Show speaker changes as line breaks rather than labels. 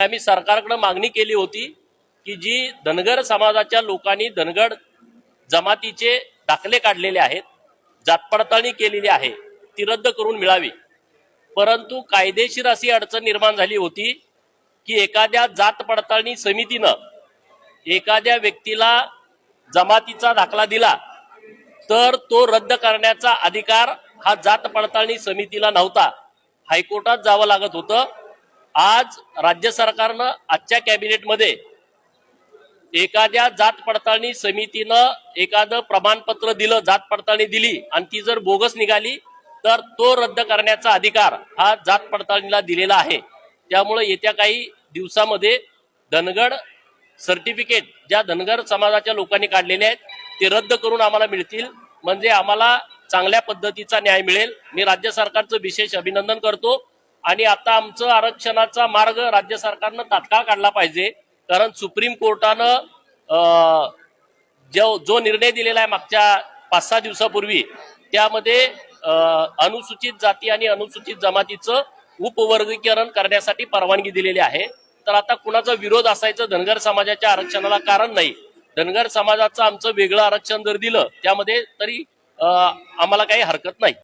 आम्ही सरकारकडे मागणी केली होती की जी धनगर समाजाच्या लोकांनी धनगड जमातीचे दाखले काढलेले आहेत जात पडताळणी केलेली आहे ती रद्द करून मिळावी. परंतु कायदेशीर अशी अडचण निर्माण झाली होती की एखाद्या जात पडताळणी समितीनं एखाद्या व्यक्तीला जमातीचा दाखला दिला तर तो रद्द करण्याचा अधिकार हा जात पडताळणी समितीला नव्हता. हायकोर्टात जावं लागत होतं. आज राज्य सरकारनं आजच्या कॅबिनेटमध्ये एखाद्या जात पडताळणी समितीनं एखादं प्रमाणपत्र दिलं जात पडताळणी दिली आणि ती जर बोगस निघाली तर तो रद्द करण्याचा अधिकार हा जात पडताळणीला दिलेला आहे. त्यामुळे येत्या काही दिवसामध्ये धनगड सर्टिफिकेट ज्या धनगर समाजाच्या लोकांनी काढलेले आहेत ते रद्द करून आम्हाला मिळतील. म्हणजे आम्हाला चांगल्या पद्धतीचा न्याय मिळेल. मी राज्य सरकारचं विशेष अभिनंदन करतो. आणि आता आमचं आरक्षणाचा मार्ग राज्य सरकारनं तात्काळ काढला पाहिजे. कारण सुप्रीम कोर्टानं जो जो निर्णय दिलेला आहे मागच्या पाच सहा दिवसापूर्वी त्यामध्ये अनुसूचित जाती आणि अनुसूचित जमातीचं उपवर्गीकरण करण्यासाठी परवानगी दिलेली आहे. तर आता कुणाचा विरोध असायचं धनगर समाजाच्या आरक्षणाला कारण नाही. धनगर समाजाचं आमचं वेगळं आरक्षण जर दिलं त्यामध्ये तरी आम्हाला काही हरकत नाही.